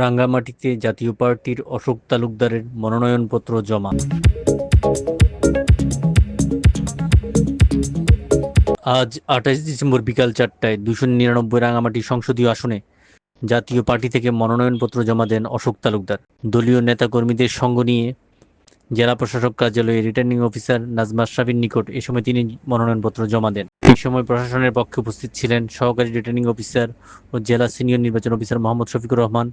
রাঙ্গামাটিতে জাতীয় পার্টির অশোক তালুকদারের মনোনয়নপত্র জমা। আজ আঠাশ ডিসেম্বর বিকাল চারটায় দুশো নিরানব্বই রাঙামাটি সংসদীয় আসনে জাতীয় পার্টি থেকে মনোনয়নপত্র জমা দেন অশোক তালুকদার। দলীয় নেতাকর্মীদের সঙ্গ নিয়ে জেলা প্রশাসক কার্যালয়ে রিটার্নিং অফিসার নাজমা আশরাফির নিকট এ সময় তিনি মনোনয়নপত্র জমা দেন। এই সময় প্রশাসনের পক্ষে উপস্থিত ছিলেন সহকারী রিটার্নিং অফিসার ও জেলা সিনিয়র নির্বাচন অফিসার মোহাম্মদ শফিকুর রহমান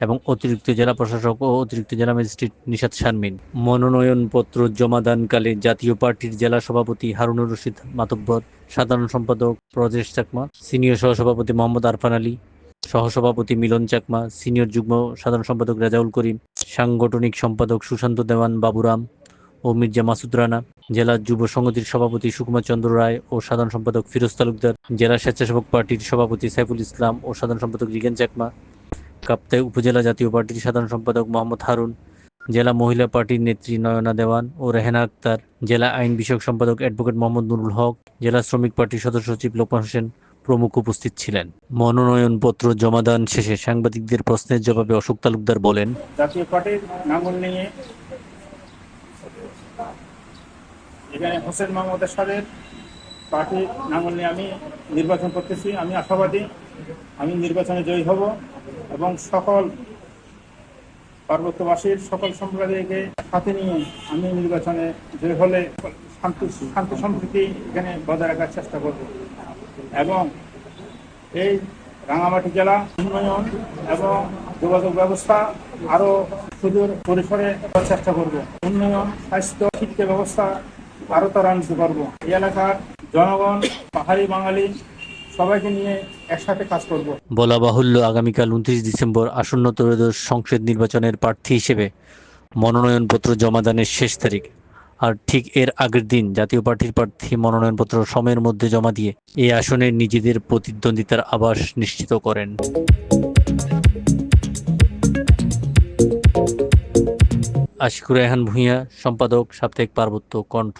এবং অতিরিক্ত জেলা প্রশাসক ও অতিরিক্ত জেলা ম্যাজিস্ট্রেট নিশাত শারমিন। মনোনয়নপত্র জমাদানকালে জাতীয় পার্টির জেলা সভাপতি হারুনুর রশিদ মাতব্বর, সাধারণ সম্পাদক প্রজেশ চাকমা, সিনিয়র সহসভাপতি মোহাম্মদ আরফান আলী সহসভাপতি মিলন চাকমা, সিনিয়র যুগ্ম সাধারণ সম্পাদক রাজাউল করিম, সাংগঠনিক সম্পাদক সুশান্ত দেওয়ান বাবুরাম ও মির্জা মাসুদ রানা, জেলা যুব সংগতির সভাপতি সুকুমার চন্দ্র রায় ও সাধারণ সম্পাদক ফিরোজ তালুকদার, জেলা স্বেচ্ছাসেবক পার্টির সভাপতি সাইফুল ইসলাম ও সাধারণ সম্পাদক রিগেন চাকমা কাপ্তাই উপজেলা জাতীয় পার্টির সাধারণ সম্পাদক মোহাম্মদ হারুন, জেলা মহিলা পার্টির নেত্রী নয়না দেওয়ান ও রেহেনা আক্তার, জেলা আইন বিষয়ক সম্পাদক অ্যাডভোকেট মোহাম্মদ নুরুল হক, জেলা শ্রমিক পার্টির সদস্য সচিব লোকমান হোসেন প্রমুখ উপস্থিত ছিলেন। মনোনয়নপত্র জমাদান শেষে সাংবাদিকদের প্রশ্নের জবাবে অশোক তালুকদার বলেন জাতীয় পার্টির নাঙ্গল নিয়ে এখানে হোসেন মোহাম্মদ এরশাদের পার্টির নাঙ্গল নিয়ে আমি নির্বাচন করতেছি। আমি আশাবাদী, আমি নির্বাচনে জয়ী হব এবং সকল পার্বত্যবাসীর, সকল সম্প্রদায়কে সাথে নিয়ে আমি নির্বাচনে জয়ী হলে শান্তি শান্তি সম্প্রীতি এখানে বজায় রাখার চেষ্টা করব। এবং এই রাঙামাটি জেলা উন্নয়ন এবং যোগাযোগ ব্যবস্থা আরও সুদূর পরিসরে চেষ্টা করব। উন্নয়ন, স্বাস্থ্য, শিক্ষা ব্যবস্থা আরও ত্বরান্বিত করব। এই এলাকার জনগণ, পাহাড়ি বাঙালি, সবাইকে নিয়ে একসাথে কাজ করব। বলা বাহুল্য আগামীকাল উনত্রিশ ডিসেম্বর আসন্ন ত্রয়োদশ সংসদ নির্বাচনের প্রার্থী হিসেবে মনোনয়নপত্র জমাদানের শেষ তারিখ। আর ঠিক এর আগের দিন জাতীয় পার্টির প্রার্থী মনোনয়নপত্র সময়ের মধ্যে জমা দিয়ে এই আসনে নিজেদের প্রতিদ্বন্দ্বিতার আবাস নিশ্চিত করেন। আশিকুর রেহান ভূঁইয়া, সম্পাদক সাপ্তাহিক পার্বত্য কণ্ঠ।